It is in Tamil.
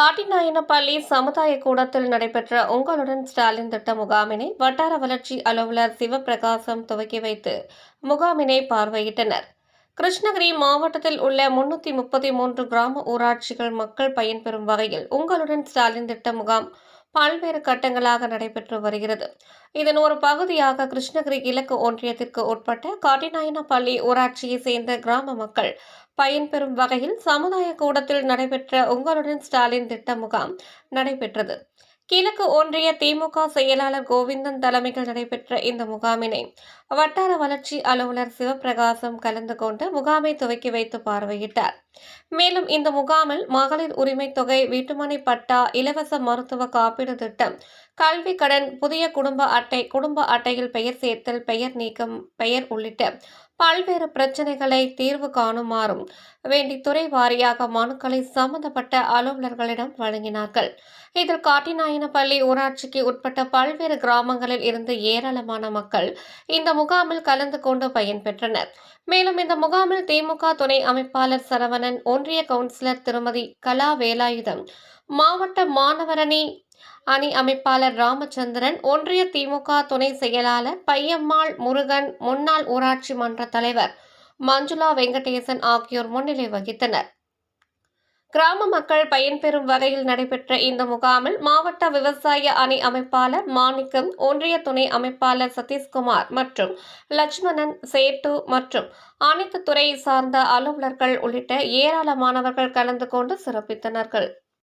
காட்டிநாயனப்பள்ளி சமுதாய கூடத்தில் நடைபெற்ற உங்களுடன் ஸ்டாலின் திட்ட முகாமினை வட்டார வளர்ச்சி அலுவலர் சிவபிரகாசம் துவக்கி வைத்து முகாமினை பார்வையிட்டனர். கிருஷ்ணகிரி மாவட்டத்தில் உள்ள முன்னூற்றி முப்பத்தி மூன்று கிராம ஊராட்சிகள் மக்கள் பயன்பெறும் வகையில் உங்களுடன் ஸ்டாலின் திட்ட முகாம் பல்வேறு கட்டங்களாக நடைபெற்று வருகிறது. இதன் ஒரு பகுதியாக கிருஷ்ணகிரி இலக்கு ஒன்றியத்திற்கு உட்பட்ட காட்டிநாயனப்பள்ளி ஊராட்சியை சேர்ந்த கிராம மக்கள் பயன்பெறும் வகையில் சமுதாய கூடத்தில் நடைபெற்ற உங்களுடன் ஸ்டாலின் திட்ட முகாம் நடைபெற்றது. கிழக்கு ஒன்றிய திமுக செயலாளர் கோவிந்தன் தலைமையில் நடைபெற்ற இந்த முகாமினை வட்டார வளர்ச்சி அலுவலர் சிவபிரகாசம் கலந்து கொண்டு முகாமை துவக்கி வைத்து பார்வையிட்டார். மேலும் இந்த முகாமில் மகளிர் உரிமை தொகை வீட்டுமனை பட்டா இலவச மருத்துவ காப்பீடு திட்டம் கல்வி கடன் புதிய குடும்ப அட்டை குடும்ப அட்டையில் பெயர் சேர்த்தல் பெயர் நீக்கம் பெயர் உள்ளிட்ட பல்வேறு பிரச்சனைகளை தீர்வு காணுமாறும் வேண்டி துறை வாரியாக மனுக்களை சம்பந்தப்பட்ட அலுவலர்களிடம் வழங்கினார்கள். இதில் காட்டிநாயனப்பள்ளி ஊராட்சிக்கு உட்பட்ட பல்வேறு கிராமங்களில் இருந்து ஏராளமான மக்கள் இந்த முகாமில் கலந்து கொண்டு பயன்பெற்றனர் மேலும் இந்த முகாமில் திமுக துணை அமைப்பாளர் சரவணன் ஒன்றிய கவுன்சிலர் திருமதி கலா வேலாயுதம் மாவட்ட மாணவரணி அணி அமைப்பாளர் ராமச்சந்திரன் ஒன்றிய திமுக துணை செயலாளர் பையம்மாள் முருகன் முன்னாள் ஊராட்சி மன்ற தலைவர் மஞ்சுளா வெங்கடேசன் ஆகியோர் முன்னிலை வகித்தனர். கிராம மக்கள் பயன்பெறும் வகையில் நடைபெற்ற இந்த முகாமில் மாவட்ட விவசாய அணி அமைப்பாளர் மாணிக்கம் ஒன்றிய துணை அமைப்பாளர் சதீஷ்குமார் மற்றும் லட்சுமணன் சேட்டு மற்றும் அனைத்து துறையை சார்ந்த அலுவலர்கள் உள்ளிட்ட ஏராளமானவர்கள் கலந்து கொண்டு சிறப்பித்தனர்கள்.